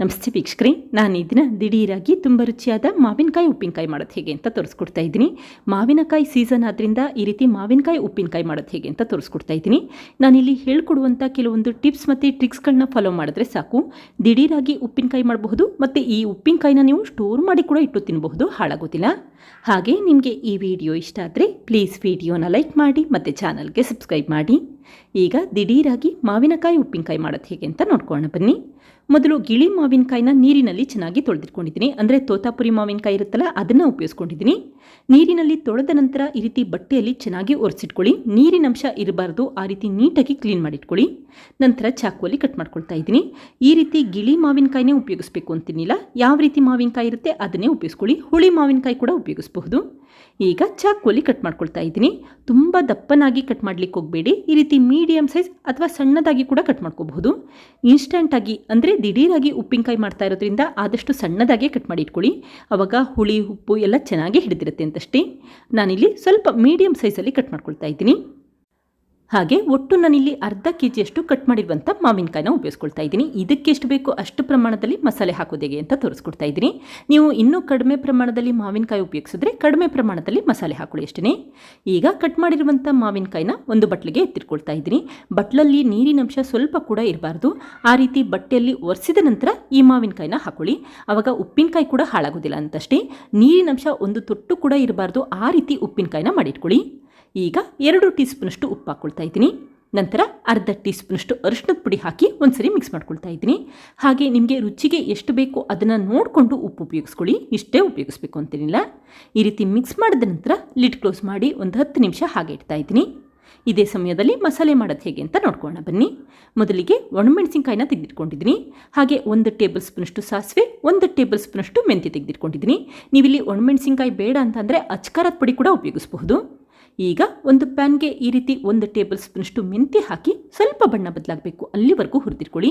ನಮಸ್ತೆ ವೀಕ್ಷಕ್ರಿ, ನಾನು ಈ ದಿನ ದಿಢೀರಾಗಿ ತುಂಬ ರುಚಿಯಾದ ಮಾವಿನಕಾಯಿ ಉಪ್ಪಿನಕಾಯಿ ಮಾಡೋದು ಹೇಗೆ ಅಂತ ತೋರಿಸ್ಕೊಡ್ತಾ ಇದ್ದೀನಿ. ಮಾವಿನಕಾಯಿ ಸೀಸನ್ ಆದ್ದರಿಂದ ಈ ರೀತಿ ಮಾವಿನಕಾಯಿ ಉಪ್ಪಿನಕಾಯಿ ಮಾಡೋದು ಹೇಗೆ ಅಂತ ತೋರಿಸ್ಕೊಡ್ತಾ ಇದ್ದೀನಿ. ನಾನಿಲ್ಲಿ ಹೇಳ್ಕೊಡುವಂಥ ಕೆಲವೊಂದು ಟಿಪ್ಸ್ ಮತ್ತು ಟ್ರಿಕ್ಸ್ಗಳನ್ನ ಫಾಲೋ ಮಾಡಿದ್ರೆ ಸಾಕು. ದಿಢೀರಾಗಿ ಉಪ್ಪಿನಕಾಯಿ ಮಾಡಬಹುದು, ಮತ್ತು ಈ ಉಪ್ಪಿನಕಾಯಿನ ನೀವು ಸ್ಟೋರ್ ಮಾಡಿ ಕೂಡ ಇಟ್ಟು ತಿನ್ನಬಹುದು ಹಾಳಾಗೋದಿಲ್ಲ. ಹಾಗೆ ನಿಮಗೆ ಈ ವಿಡಿಯೋ ಇಷ್ಟ ಆದರೆ ಪ್ಲೀಸ್ ವಿಡಿಯೋನ ಲೈಕ್ ಮಾಡಿ, ಮತ್ತು ಚಾನಲ್ಗೆ ಸಬ್ಸ್ಕ್ರೈಬ್ ಮಾಡಿ. ಈಗ ದಿಢೀರಾಗಿ ಮಾವಿನಕಾಯಿ ಉಪ್ಪಿನಕಾಯಿ ಮಾಡೋದು ಹೇಗೆ ಅಂತ ನೋಡ್ಕೊಳ್ಳೋಣ ಬನ್ನಿ. ಮೊದಲು ಗಿಳಿ ಮಾವಿನಕಾಯಿನ ನೀರಿನಲ್ಲಿ ಚೆನ್ನಾಗಿ ತೊಳೆದಿಟ್ಕೊಂಡಿದ್ದೀನಿ. ಅಂದರೆ ತೋತಾಪುರಿ ಮಾವಿನಕಾಯಿ ಇರುತ್ತಲ್ಲ, ಅದನ್ನು ಉಪಯೋಗಿಸ್ಕೊಂಡಿದ್ದೀನಿ. ನೀರಿನಲ್ಲಿ ತೊಳೆದ ನಂತರ ಈ ರೀತಿ ಬಟ್ಟೆಯಲ್ಲಿ ಚೆನ್ನಾಗಿ ಒರೆಸಿಟ್ಕೊಳ್ಳಿ. ನೀರಿನಂಶ ಇರಬಾರ್ದು, ಆ ರೀತಿ ನೀಟಾಗಿ ಕ್ಲೀನ್ ಮಾಡಿಟ್ಕೊಳ್ಳಿ. ನಂತರ ಚಾಕುವಲ್ಲಿ ಕಟ್ ಮಾಡ್ಕೊಳ್ತಾ ಇದ್ದೀನಿ. ಈ ರೀತಿ ಗಿಳಿ ಮಾವಿನಕಾಯಿನೇ ಉಪಯೋಗಿಸ್ಬೇಕು ಅಂತೀನಿಲ್ಲ ಯಾವ ರೀತಿ ಮಾವಿನಕಾಯಿ ಇರುತ್ತೆ ಅದನ್ನೇ ಉಪಯೋಗಿಸ್ಕೊಳ್ಳಿ. ಹುಳಿ ಮಾವಿನಕಾಯಿ ಕೂಡ ಉಪಯೋಗಿಸಬಹುದು. ಈಗ ಚಾಕುವಲ್ಲಿ ಕಟ್ ಮಾಡ್ಕೊಳ್ತಾ ಇದ್ದೀನಿ. ತುಂಬ ದಪ್ಪನಾಗಿ ಕಟ್ ಮಾಡ್ಲಿಕ್ಕೆ ಹೋಗಬೇಡಿ. ಈ ರೀತಿ ಮೀಡಿಯಂ ಸೈಜ್ ಅಥವಾ ಸಣ್ಣದಾಗಿ ಕೂಡ ಕಟ್ ಮಾಡ್ಕೋಬಹುದು. ಇನ್ಸ್ಟಂಟಾಗಿ ಅಂದರೆ ದಿಢೀರಾಗಿ ಉಪ್ಪಿನಕಾಯಿ ಮಾಡ್ತಾ ಇರೋದ್ರಿಂದ ಆದಷ್ಟು ಸಣ್ಣದಾಗೆ ಕಟ್ ಮಾಡಿ ಇಟ್ಕೊಳ್ಳಿ. ಆವಾಗ ಹುಳಿ, ಉಪ್ಪು ಎಲ್ಲ ಚೆನ್ನಾಗಿ ಹಿಡಿದಿರುತ್ತೆ ಅಂತಷ್ಟೇ. ನಾನಿಲ್ಲಿ ಸ್ವಲ್ಪ ಮೀಡಿಯಮ್ ಸೈಜಲ್ಲಿ ಕಟ್ ಮಾಡ್ಕೊಳ್ತಾ ಇದ್ದೀನಿ. ಹಾಗೆ ಒಟ್ಟು ನಾನಿಲ್ಲಿ ಅರ್ಧ ಕೆ ಜಿಯಷ್ಟು ಕಟ್ ಮಾಡಿರುವಂಥ ಮಾವಿನಕಾಯಿನ ಉಪಯೋಗಿಸ್ಕೊಳ್ತಾ ಇದ್ದೀನಿ. ಇದಕ್ಕೆ ಎಷ್ಟು ಬೇಕು ಅಷ್ಟು ಪ್ರಮಾಣದಲ್ಲಿ ಮಸಾಲೆ ಹಾಕೋದು ಹೇಗೆ ಅಂತ ತೋರಿಸ್ಕೊಡ್ತಾ ಇದ್ದೀನಿ. ನೀವು ಇನ್ನೂ ಕಡಿಮೆ ಪ್ರಮಾಣದಲ್ಲಿ ಮಾವಿನಕಾಯಿ ಉಪಯೋಗಿಸಿದ್ರೆ ಕಡಿಮೆ ಪ್ರಮಾಣದಲ್ಲಿ ಮಸಾಲೆ ಹಾಕೊಳ್ಳಿ ಅಷ್ಟೇ ಈಗ ಕಟ್ ಮಾಡಿರುವಂಥ ಮಾವಿನಕಾಯಿನ ಒಂದು ಬಟ್ಲಿಗೆ ಎತ್ತಿಟ್ಕೊಳ್ತಾ ಇದ್ದೀನಿ. ಬಟ್ಲಲ್ಲಿ ನೀರಿನಂಶ ಸ್ವಲ್ಪ ಕೂಡ ಇರಬಾರ್ದು. ಆ ರೀತಿ ಬಟ್ಟೆಯಲ್ಲಿ ಒರೆಸಿದ ನಂತರ ಈ ಮಾವಿನಕಾಯಿನ ಹಾಕೊಳ್ಳಿ. ಆವಾಗ ಉಪ್ಪಿನಕಾಯಿ ಕೂಡ ಹಾಳಾಗೋದಿಲ್ಲ ಅಂತಷ್ಟೇ. ನೀರಿನಂಶ ಒಂದು ತೊಟ್ಟು ಕೂಡ ಇರಬಾರ್ದು. ಆ ರೀತಿ ಉಪ್ಪಿನಕಾಯಿನ ಮಾಡಿಟ್ಕೊಳ್ಳಿ. ಈಗ ಎರಡು ಟೀ ಸ್ಪೂನಷ್ಟು ಉಪ್ಪು ಹಾಕ್ಕೊಳ್ತಾ ಇದ್ದೀನಿ. ನಂತರ ಅರ್ಧ ಟೀ ಸ್ಪೂನಷ್ಟು ಅರಿಶಿನದ ಪುಡಿ ಹಾಕಿ ಒಂದ್ಸರಿ ಮಿಕ್ಸ್ ಮಾಡ್ಕೊಳ್ತಾ ಇದ್ದೀನಿ. ಹಾಗೆ ನಿಮಗೆ ರುಚಿಗೆ ಎಷ್ಟು ಬೇಕೋ ಅದನ್ನು ನೋಡಿಕೊಂಡು ಉಪ್ಪು ಉಪಯೋಗಿಸ್ಕೊಳ್ಳಿ. ಇಷ್ಟೇ ಉಪಯೋಗಿಸ್ಬೇಕು ಅಂತೇನಿಲ್ಲ. ಈ ರೀತಿ ಮಿಕ್ಸ್ ಮಾಡಿದ ನಂತರ ಲಿಡ್ ಕ್ಲೋಸ್ ಮಾಡಿ ಒಂದು ಹತ್ತು ನಿಮಿಷ ಹಾಗೆ ಇಡ್ತಾ ಇದ್ದೀನಿ. ಇದೇ ಸಮಯದಲ್ಲಿ ಮಸಾಲೆ ಮಾಡೋದು ಹೇಗೆ ಅಂತ ನೋಡ್ಕೊಳ್ಳೋಣ ಬನ್ನಿ. ಮೊದಲಿಗೆ ಒಣಮೆಣಸಿನ್ಕಾಯಿನ ತೆಗೆದಿಟ್ಕೊಂಡಿದ್ದೀನಿ. ಹಾಗೆ ಒಂದು ಟೇಬಲ್ ಸ್ಪೂನಷ್ಟು ಸಾಸಿವೆ, ಒಂದು ಟೇಬಲ್ ಸ್ಪೂನಷ್ಟು ಮೆಂತ್ಯ ತೆಗೆದಿಟ್ಕೊಂಡಿದ್ದೀನಿ. ನೀವಿಲ್ಲಿ ಒಣಮೆಣಸಿನ್ಕಾಯಿ ಬೇಡ ಅಂತಂದರೆ ಅಚ್ಕಾರದ ಪುಡಿ ಕೂಡ ಉಪಯೋಗಿಸಬಹುದು. ಈಗ ಒಂದು ಪ್ಯಾನ್ಗೆ ಈ ರೀತಿ ಒಂದು ಟೇಬಲ್ ಸ್ಪೂನಷ್ಟು ಮೆಂತ್ಯ ಹಾಕಿ ಸ್ವಲ್ಪ ಬಣ್ಣ ಬದಲಾಗಬೇಕು. ಅಲ್ಲಿವರೆಗೂ ಹುರಿದಿಟ್ಕೊಳ್ಳಿ.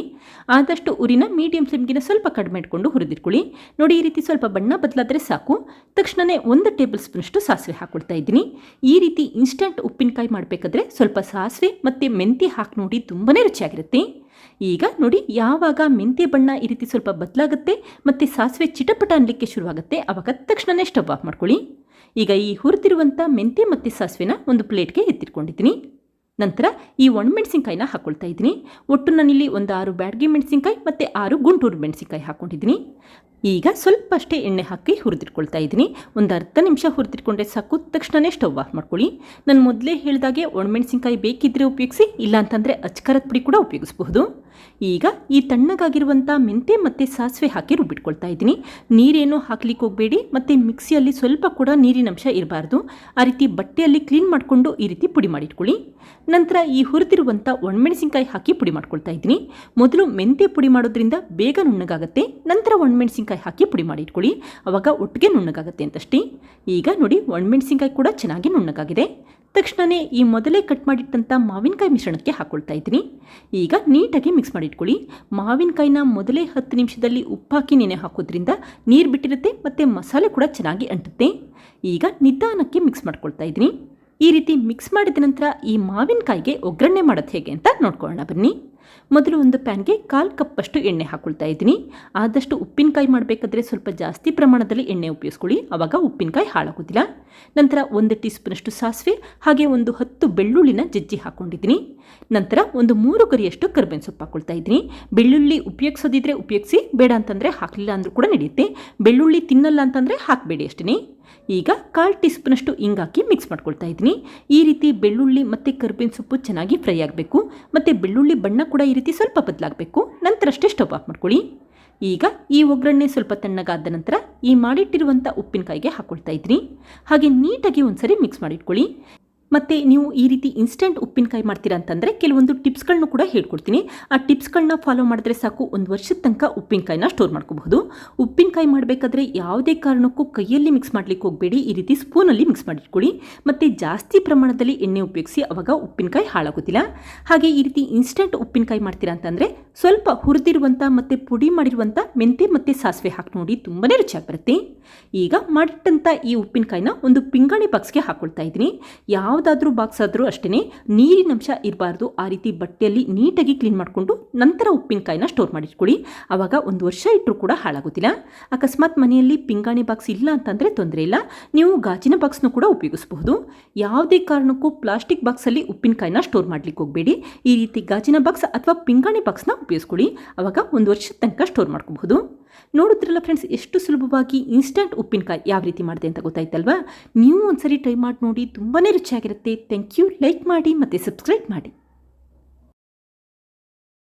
ಆದಷ್ಟು ಉರಿನ ಮೀಡಿಯಂ ಫ್ಲೇಮ್ಗಿನ ಸ್ವಲ್ಪ ಕಡಿಮೆ ಇಟ್ಕೊಂಡು ಹುರಿದಿಟ್ಕೊಳ್ಳಿ. ನೋಡಿ ಈ ರೀತಿ ಸ್ವಲ್ಪ ಬಣ್ಣ ಬದಲಾದರೆ ಸಾಕು. ತಕ್ಷಣವೇ ಒಂದು ಟೇಬಲ್ ಸ್ಪೂನಷ್ಟು ಸಾಸಿವೆ ಹಾಕ್ಕೊಳ್ತಾ ಇದ್ದೀನಿ. ಈ ರೀತಿ ಇನ್ಸ್ಟಂಟ್ ಉಪ್ಪಿನಕಾಯಿ ಮಾಡಬೇಕಾದ್ರೆ ಸ್ವಲ್ಪ ಸಾಸಿವೆ ಮತ್ತು ಮೆಂತ್ಯ ಹಾಕಿ ನೋಡಿ ತುಂಬಾ ರುಚಿಯಾಗಿರುತ್ತೆ. ಈಗ ನೋಡಿ ಯಾವಾಗ ಮೆಂತ್ಯ ಬಣ್ಣ ಈ ರೀತಿ ಸ್ವಲ್ಪ ಬದಲಾಗುತ್ತೆ ಮತ್ತು ಸಾಸಿವೆ ಚಿಟಪಟ ಅನ್ನಲಿಕ್ಕೆ ಶುರುವಾಗುತ್ತೆ ಆವಾಗ ತಕ್ಷಣವೇ ಸ್ಟವ್ ಆಫ್ ಮಾಡ್ಕೊಳ್ಳಿ. ಈಗ ಈ ಹುರಿದಿರುವಂಥ ಮೆಂತ್ಯ ಮತ್ತು ಸಾಸಿವೆನ ಒಂದು ಪ್ಲೇಟ್ಗೆ ಎತ್ತಿಟ್ಕೊಂಡಿದ್ದೀನಿ. ನಂತರ ಈ ಒಣಮೆಣಸಿನ್ಕಾಯಿನ ಹಾಕ್ಕೊಳ್ತಾ ಇದ್ದೀನಿ. ಒಟ್ಟು ನಾನಿಲ್ಲಿ ಒಂದು ಆರು ಬ್ಯಾಡ್ಗೆ ಮೆಣಸಿನ್ಕಾಯಿ ಮತ್ತು ಆರು ಗುಂಟೂರು ಮೆಣಸಿನಕಾಯಿ ಹಾಕ್ಕೊಂಡಿದ್ದೀನಿ ಈಗ ಸ್ವಲ್ಪ ಅಷ್ಟೇ ಎಣ್ಣೆ ಹಾಕಿ ಹುರಿದಿಟ್ಕೊಳ್ತಾ ಇದ್ದೀನಿ. ಒಂದು ಅರ್ಧ ನಿಮಿಷ ಹುರಿದಿಟ್ಕೊಂಡ್ರೆ ಸಾಕು ತಕ್ಷಣವೇ ಸ್ಟವ್ ಆಫ್ ಮಾಡ್ಕೊಳ್ಳಿ. ನಾನು ಮೊದಲೇ ಹೇಳಿದಾಗೆ ಒಣಮೆಣಸಿನ್ಕಾಯಿ ಬೇಕಿದ್ದರೆ ಉಪಯೋಗಿಸಿ, ಇಲ್ಲಾಂತಂದರೆ ಅಚ್ಕರದ ಪುಡಿ ಕೂಡ ಉಪಯೋಗಿಸಬಹುದು. ಈಗ ಈ ತಣ್ಣಗಾಗಿರುವಂಥ ಮೆಂತೆ ಮತ್ತು ಸಾಸಿವೆ ಹಾಕಿ ರುಬ್ಬಿಟ್ಕೊಳ್ತಾ ಇದ್ದೀನಿ. ನೀರೇನು ಹಾಕ್ಲಿಕ್ಕೆ ಹೋಗಬೇಡಿ, ಮತ್ತು ಮಿಕ್ಸಿಯಲ್ಲಿ ಸ್ವಲ್ಪ ಕೂಡ ನೀರಿನ ಅಂಶ ಇರಬಾರ್ದು. ಆ ರೀತಿ ಬಟ್ಟೆಯಲ್ಲಿ ಕ್ಲೀನ್ ಮಾಡಿಕೊಂಡು ಈ ರೀತಿ ಪುಡಿ ಮಾಡಿಟ್ಕೊಳ್ಳಿ. ನಂತರ ಈ ಹುರಿದಿರುವಂಥ ಒಣಮೆಣಸಿನ್ಕಾಯಿ ಹಾಕಿ ಪುಡಿ ಮಾಡ್ಕೊಳ್ತಾ ಇದ್ದೀನಿ. ಮೊದಲು ಮೆಂತೆ ಪುಡಿ ಮಾಡೋದ್ರಿಂದ ಬೇಗ ನುಣ್ಣಗಾಗುತ್ತೆ, ನಂತರ ಒಣಮೆಣಸಿನ್ಕಾಯಿ ಹಾಕಿ ಪುಡಿ ಮಾಡಿಟ್ಕೊಳ್ಳಿ. ಆವಾಗ ಒಟ್ಟಿಗೆ ನುಣ್ಣಗಾಗುತ್ತೆ ಅಂತಷ್ಟೇ. ಈಗ ನೋಡಿ, ಒಣಮೆಣಸಿನ್ಕಾಯಿ ಕೂಡ ಚೆನ್ನಾಗಿ ನುಣ್ಣಗಾಗಿದೆ. ತಕ್ಷಣವೇ ಈ ಮೊದಲೇ ಕಟ್ ಮಾಡಿಟ್ಟಂಥ ಮಾವಿನಕಾಯಿ ಮಿಶ್ರಣಕ್ಕೆ ಹಾಕ್ಕೊಳ್ತಾ ಇದ್ದೀನಿ. ಈಗ ನೀಟಾಗಿ ಮಿಕ್ಸ್ ಮಾಡಿಟ್ಕೊಳ್ಳಿ. ಮಾವಿನಕಾಯಿನ ಮೊದಲೇ ಹತ್ತು ನಿಮಿಷದಲ್ಲಿ ಉಪ್ಪಾಕಿ ನೆನೆ ಹಾಕೋದ್ರಿಂದ ನೀರು ಬಿಟ್ಟಿರುತ್ತೆ ಮತ್ತು ಮಸಾಲೆ ಕೂಡ ಚೆನ್ನಾಗಿ ಅಂಟುತ್ತೆ. ಈಗ ನಿಧಾನಕ್ಕೆ ಮಿಕ್ಸ್ ಮಾಡ್ಕೊಳ್ತಾ ಇದ್ದೀನಿ. ಈ ರೀತಿ ಮಿಕ್ಸ್ ಮಾಡಿದ ನಂತರ ಈ ಮಾವಿನಕಾಯಿಗೆ ಒಗ್ಗರಣೆ ಮಾಡೋದು ಹೇಗೆ ಅಂತ ನೋಡ್ಕೊಳ್ಳೋಣ ಬನ್ನಿ. ಮೊದಲು ಒಂದು ಪ್ಯಾನ್ಗೆ ಕಾಲು ಕಪ್ಪಷ್ಟು ಎಣ್ಣೆ ಹಾಕ್ಕೊಳ್ತಾ ಇದ್ದೀನಿ. ಆದಷ್ಟು ಉಪ್ಪಿನಕಾಯಿ ಮಾಡಬೇಕಾದ್ರೆ ಸ್ವಲ್ಪ ಜಾಸ್ತಿ ಪ್ರಮಾಣದಲ್ಲಿ ಎಣ್ಣೆ ಉಪಯೋಗಿಸ್ಕೊಳ್ಳಿ. ಆವಾಗ ಉಪ್ಪಿನಕಾಯಿ ಹಾಳಾಗೋದಿಲ್ಲ. ನಂತರ ಒಂದು ಟೀ ಸ್ಪೂನಷ್ಟು ಸಾಸಿವೆ, ಹಾಗೆ ಒಂದು ಹತ್ತು ಬೆಳ್ಳುಳ್ಳಿನ ಜಜ್ಜಿ ಹಾಕ್ಕೊಂಡಿದ್ದೀನಿ ನಂತರ ಒಂದು ಮೂರು ಕರಿಯಷ್ಟು ಕರ್ಬೇವಿನ ಸೊಪ್ಪು ಹಾಕ್ಕೊಳ್ತಾ ಇದ್ದೀನಿ. ಬೆಳ್ಳುಳ್ಳಿ ಉಪಯೋಗಿಸೋದಿದ್ರೆ ಉಪಯೋಗಿಸಿ, ಬೇಡ ಅಂತಂದರೆ ಹಾಕಲಿಲ್ಲ ಅಂದರೂ ಕೂಡ ನಡೆಯುತ್ತೆ ಬೆಳ್ಳುಳ್ಳಿ ತಿನ್ನಲ್ಲ ಅಂತಂದರೆ ಹಾಕಬೇಡಿ ಅಷ್ಟೇ ಈಗ ಕಾಲು ಟೀ ಸ್ಪೂನಷ್ಟು ಹಿಂಗಾಕಿ ಮಿಕ್ಸ್ ಮಾಡ್ಕೊಳ್ತಾ ಇದ್ದೀನಿ. ಈ ರೀತಿ ಬೆಳ್ಳುಳ್ಳಿ ಮತ್ತು ಕರ್ಬೇವಿನ ಸೊಪ್ಪು ಚೆನ್ನಾಗಿ ಫ್ರೈ ಆಗಬೇಕು. ಮತ್ತು ಬೆಳ್ಳುಳ್ಳಿ ಬಣ್ಣ ಕೂಡ ಈ ರೀತಿ ಸ್ವಲ್ಪ ಬದಲಾಗಬೇಕು. ನಂತರ ಅಷ್ಟೇ ಸ್ಟವ್ ಆಫ್ ಮಾಡ್ಕೊಳ್ಳಿ. ಈಗ ಈ ಒಗ್ಗರಣೆ ಸ್ವಲ್ಪ ತಣ್ಣಗಾದ ನಂತರ ಈ ಮಾಡಿಟ್ಟಿರುವಂಥ ಉಪ್ಪಿನಕಾಯಿಗೆ ಹಾಕ್ಕೊಳ್ತಾ ಇದ್ರಿ. ಹಾಗೆ ನೀಟಾಗಿ ಒಂದ್ಸರಿ ಮಿಕ್ಸ್ ಮಾಡಿಟ್ಕೊಳ್ಳಿ. ಮತ್ತು ನೀವು ಈ ರೀತಿ ಇನ್ಸ್ಟೆಂಟ್ ಉಪ್ಪಿನಕಾಯಿ ಮಾಡ್ತೀರಾ ಅಂತಂದರೆ ಕೆಲವೊಂದು ಟಿಪ್ಸ್ಗಳನ್ನು ಕೂಡ ಹೇಳ್ಕೊಡ್ತೀನಿ. ಆ ಟಿಪ್ಸ್ಗಳನ್ನ ಫಾಲೋ ಮಾಡಿದ್ರೆ ಸಾಕು, ಒಂದು ವರ್ಷದ ತನಕ ಉಪ್ಪಿನಕಾಯಿನ ಸ್ಟೋರ್ ಮಾಡ್ಕೋಬಹುದು. ಉಪ್ಪಿನಕಾಯಿ ಮಾಡಬೇಕಾದ್ರೆ ಯಾವುದೇ ಕಾರಣಕ್ಕೂ ಕೈಯಲ್ಲಿ ಮಿಕ್ಸ್ ಮಾಡಲಿಕ್ಕೆ ಹೋಗಬೇಡಿ, ಈ ರೀತಿ ಸ್ಪೂನಲ್ಲಿ ಮಿಕ್ಸ್ ಮಾಡಿಟ್ಕೊಳ್ಳಿ. ಮತ್ತು ಜಾಸ್ತಿ ಪ್ರಮಾಣದಲ್ಲಿ ಎಣ್ಣೆ ಉಪಯೋಗಿಸಿ ಅವಾಗ ಉಪ್ಪಿನಕಾಯಿ ಹಾಳಾಗೋದಿಲ್ಲ. ಹಾಗೆ ಈ ರೀತಿ ಇನ್ಸ್ಟೆಂಟ್ ಉಪ್ಪಿನಕಾಯಿ ಮಾಡ್ತೀರಾ ಅಂತಂದರೆ ಸ್ವಲ್ಪ ಹುರಿದಿರುವಂಥ ಮತ್ತು ಪುಡಿ ಮಾಡಿರುವಂಥ ಮೆಂತೆ ಮತ್ತು ಸಾಸಿವೆ ಹಾಕಿ ನೋಡಿ ತುಂಬಾ ರುಚಿಯಾಗಿ ಬರುತ್ತೆ. ಈಗ ಮಾಡಿಟ್ಟಂಥ ಈ ಉಪ್ಪಿನಕಾಯಿನ ಒಂದು ಪಿಂಗಾಣಿ ಬಾಕ್ಸ್ಗೆ ಹಾಕ್ಕೊಳ್ತಾ ಇದ್ದೀನಿ. ಯಾವುದೇ ಯಾವುದಾದ್ರೂ ಬಾಕ್ಸ್ ಆದರೂ ಅಷ್ಟೇ ನೀರಿನಂಶ ಇರಬಾರ್ದು. ಆ ರೀತಿ ಬಟ್ಟೆಯಲ್ಲಿ ನೀಟಾಗಿ ಕ್ಲೀನ್ ಮಾಡಿಕೊಂಡು ನಂತರ ಉಪ್ಪಿನಕಾಯಿನ ಸ್ಟೋರ್ ಮಾಡಿಟ್ಕೊಳ್ಳಿ. ಆವಾಗ ಒಂದು ವರ್ಷ ಇಟ್ಟರೂ ಕೂಡ ಹಾಳಾಗೋದಿಲ್ಲ. ಅಕಸ್ಮಾತ್ ಮನೆಯಲ್ಲಿ ಪಿಂಗಾಣಿ ಬಾಕ್ಸ್ ಇಲ್ಲ ಅಂತಂದರೆ ತೊಂದರೆ ಇಲ್ಲ. ನೀವು ಗಾಜಿನ ಬಾಕ್ಸ್ನು ಕೂಡ ಉಪಯೋಗಿಸಬಹುದು. ಯಾವುದೇ ಕಾರಣಕ್ಕೂ ಪ್ಲಾಸ್ಟಿಕ್ ಬಾಕ್ಸಲ್ಲಿ ಉಪ್ಪಿನಕಾಯಿನ ಸ್ಟೋರ್ ಮಾಡಲಿಕ್ಕೆ ಹೋಗಬೇಡಿ. ಈ ರೀತಿ ಗಾಜಿನ ಬಾಕ್ಸ್ ಅಥವಾ ಪಿಂಗಾಣಿ ಬಾಕ್ಸ್ನ ಉಪಯೋಗಿಸ್ಕೊಳ್ಳಿ. ಆವಾಗ ಒಂದು ವರ್ಷದ ತನಕ ಸ್ಟೋರ್ ಮಾಡ್ಕೋಬಹುದು. ನೋಡುತ್ತಿರಲ್ಲ ಫ್ರೆಂಡ್ಸ್ ಎಷ್ಟು ಸುಲಭವಾಗಿ ಇನ್ಸ್ಟಂಟ್ ಉಪ್ಪಿನಕಾಯಿ ಯಾವ ರೀತಿ ಮಾಡಿದೆ ಅಂತ ಗೊತ್ತಾಯ್ತಲ್ವಾ? ನೀವು ಒಂದ್ಸರಿ ಟ್ರೈ ಮಾಡಿ ನೋಡಿ ತುಂಬಾ ರುಚಿಯಾಗಿರುತ್ತೆ ಥ್ಯಾಂಕ್ ಯು ಲೈಕ್ ಮಾಡಿ ಮತ್ತು ಸಬ್ಸ್ಕ್ರೈಬ್ ಮಾಡಿ.